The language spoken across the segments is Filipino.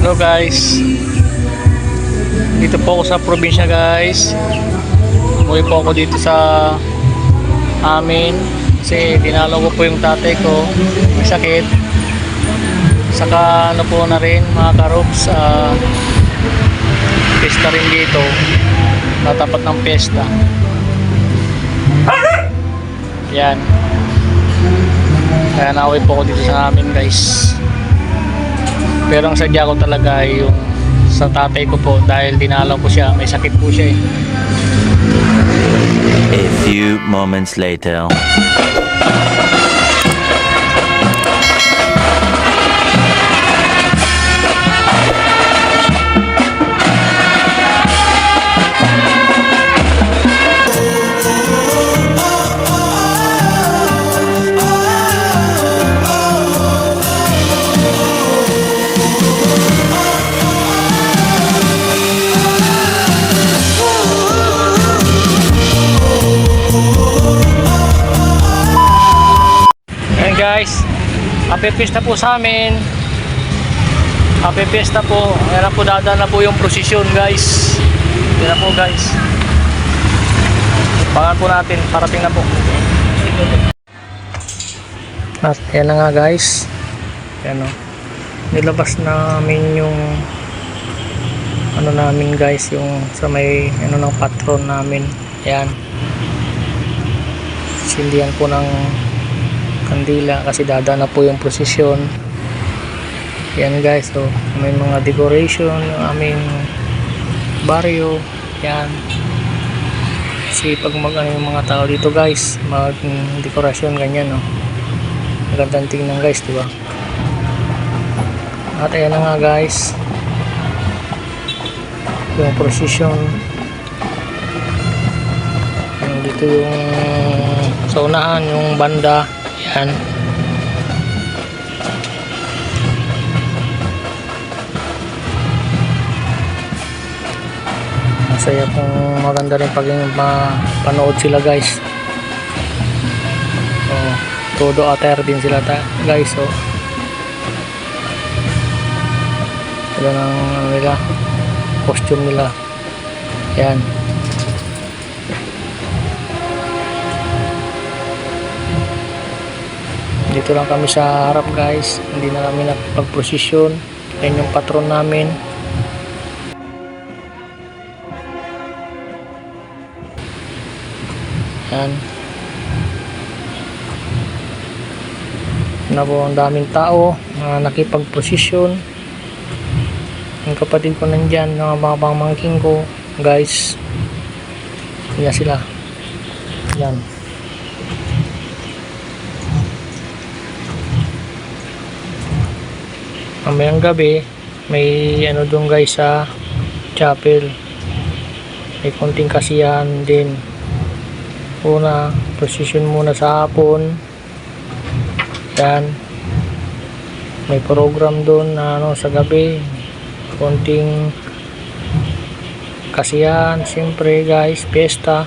Hello guys. Dito po ako sa probinsya guys. Umuwi po ako dito sa amin kasi dinalaw ko po yung tatay ko. May sakit. Saka ano po na rin mga karops sa pesta rin dito. Natapat ng pesta. Yan. Kaya nauwi po ako dito sa amin guys. Pero ang sadya ko talaga ay yung sa tatay ko po dahil dinalaw ko siya. May sakit po siya eh. A few moments later. Happy fiesta po sa amin. Happy fiesta po. Ayan po dada na po yung prosesyon guys. Ayan po guys. Pangan po natin, parating na po. At ayan na nga guys. Ayan o. Nilabas namin yung ano namin guys, yung sa may ano ng patron namin. Ayan. Sindihan po ng kandila kasi dada na po yung prosesyon. Yan guys so may mga decoration yung aming baryo yan. Kasi pag mag ano yung mga tao dito guys mag dekorasyon ganyan no? Magandang tingnan guys diba at ayan na nga guys yung yung dito yung sa unahan yung banda yan. Masaya pong maganda rin pag yung mapanood sila guys. So, todo attire din sila ta guys. So, sila ng nila, costume nila. Yan. Dito lang kami sa harap guys. Hindi na kami nakapag-prosesyon yan yung patron namin. Yan. Na po ang daming tao na nakipag-prosesyon yung kapatid ko nandyan mga mga pamangking ko. Guys yan sila. Yan mamayang gabi may ano doon guys sa chapel. May konting kasiyahan din. Una position muna sa hapon. Yan. May program doon na ano sa gabi. Konting kasiyahan siyempre guys pesta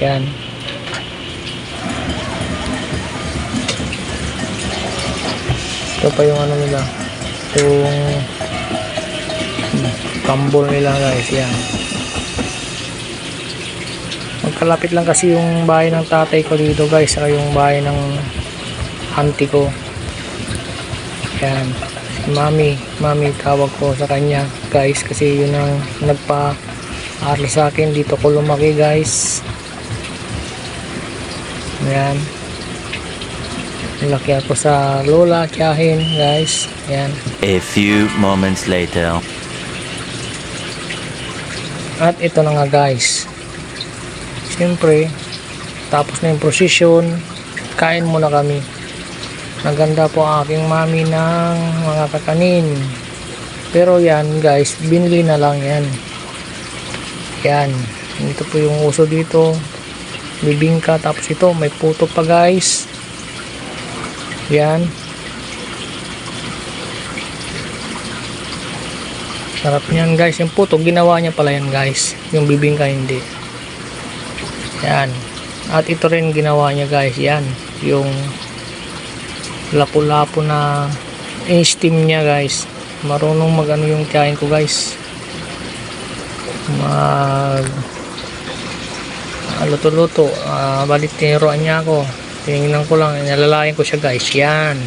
yan ito pa yung ano nila. Yung kambol nila guys. Yan. Magkalapit lang kasi yung bahay ng tatay ko dito guys saka yung bahay ng auntie ko. Yan. Mami. Mami tawag ko sa kanya guys kasi yun ang nagpa aral sa akin. Dito ko lumaki guys. Yan Laki ako sa lola, tiyahin, guys. Yan. A few moments later. At ito na nga, guys. Siyempre, tapos na yung prosesyon, kain muna kami. Naganda po ang aking mami ng mga kakanin. Pero yan, guys, binili na lang yan. Yan. Ito po yung uso dito. Bibingka. Tapos ito, may puto pa, guys. Yan. Sarap niyan guys. Yung puto, ginawa niya pala yan guys. Yung bibingka hindi. Yan. At ito rin ginawa niya guys. Yan. Yung lapu-lapu na i-steam niya guys. Marunong mag ano yung tiyahin ko guys. Mag ah, luto-luto. Uh, balit tinuruan niya ako. Tinignan ko lang. Nalalayan ko siya guys. Yan.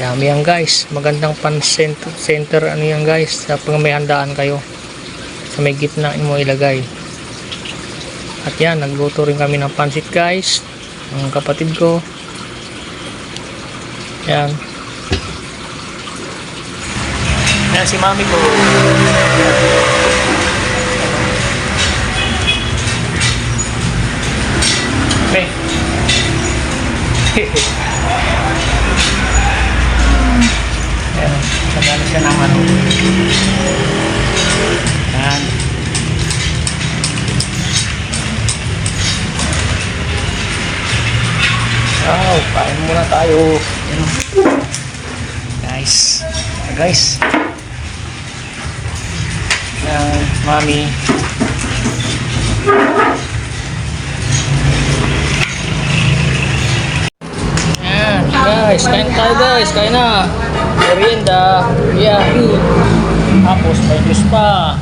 Yummy yan guys. Magandang pan center, center ano yan guys. Sa pag may handaan kayo. Sa may gitna mo ilagay. At yan. Nagluto rin kami ng pansit guys. Ang kapatid ko. Yan. Yan si mami ko. Ano. Yan. Wow, kain muna tayo. Yan. Guys. Ah, guys. Yan, mami. Yan, guys. Kain tayo guys. Kain na. Merienda. Yahoo. Tapos may juice pa.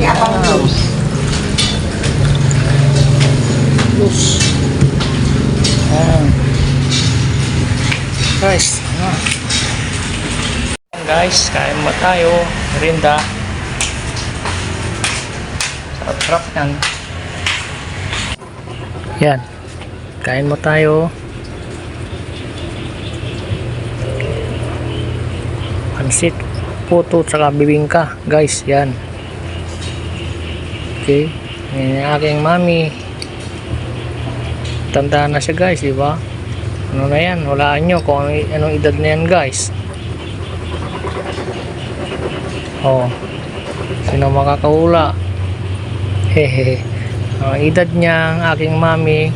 Yapang juice. Juice. Yan. Guys. Yan, guys. Kain mo tayo. Merienda. Sarap-sarap yan. Yan. Kain mo tayo. Pansit, puto, tsaka bibingka. Guys, yan. Okay. Yan yung aking mami. Tanda na siya guys, di ba? Ano na yan? Walaan nyo kung anong, anong edad na yan guys. Oh. Sino makakahula? Hehehe. Ang edad niya, ang aking mami,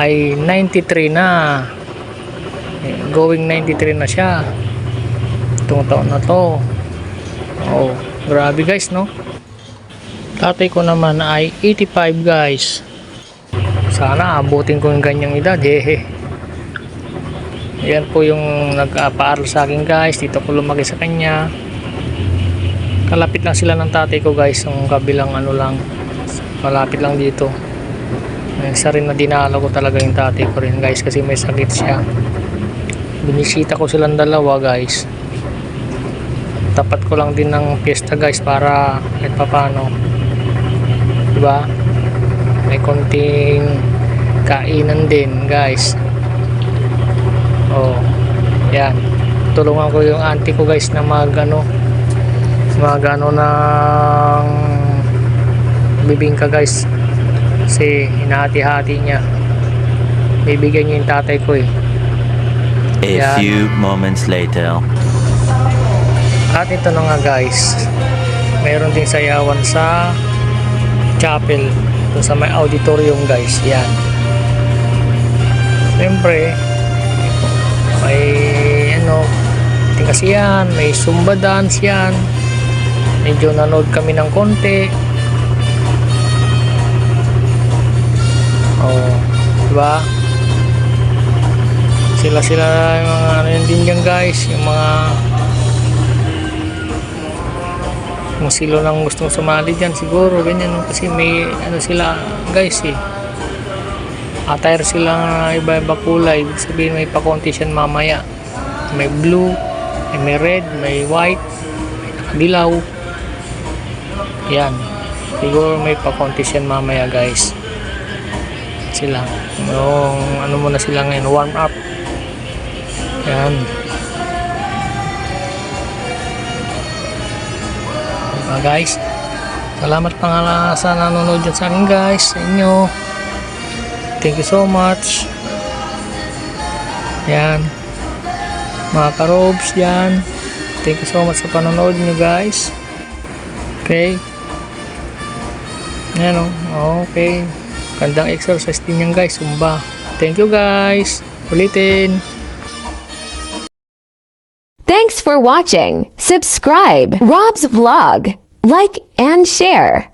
ay 93 na. Going 93 na siya. Itong taon na to. Oh, grabe guys, no? Tatay ko naman ay 85 guys. Sana abutin ko yung ganyang edad. Hehe. Yan po yung nag-aaral sa akin guys. Dito ko lumaki sa kanya. Kalapit lang sila ng tatay ko guys. Ang kabilang ano lang. Malapit lang dito. Isa rin na dinalo ko talaga yung tatay ko rin guys. Kasi may sakit siya. Binisita ko silang dalawa guys. Tapat ko lang din ng piyesta guys para kahit papano. Diba? May konting kainan din guys. Oh. Yan. Tulungan ko yung auntie ko guys na mag ano mag ano ng bibingka guys kasi hinahati-hati niya bibigyan niya yung tatay ko eh A few moments later. At ito na nga guys, mayroon ding sayawan sa chapel, dun sa may auditorium guys, yan. Siyempre, may ano, tingas yan, may zumba dance yan. Medyo nanood kami ng konti. Oh, diba? Sila sila yung mga ano yun din dyan guys, yung mga kung sila lang gustong sumali dyan siguro ganyan no? kasi may ano sila guys eh. Attire sila na iba-iba kulay. Ibig sabihin may pa-competition mamaya. May blue may red may white may nakadilaw. Yan. Siguro may pa-competition mamaya guys. Sila. Yung ano muna sila ngayon warm up. Yan Diba guys? Salamat pa nga sa nanonood dyan sa akin guys, sa inyo. Thank you so much. Yan. Mga karobs yan. Thank you so much sa panonood nyo guys. Okay. Yan o. Okay. Gandang exercise din yan guys. Zumba. Thank you guys. Ulitin. For watching. Subscribe Rob's Vlog. Like and share.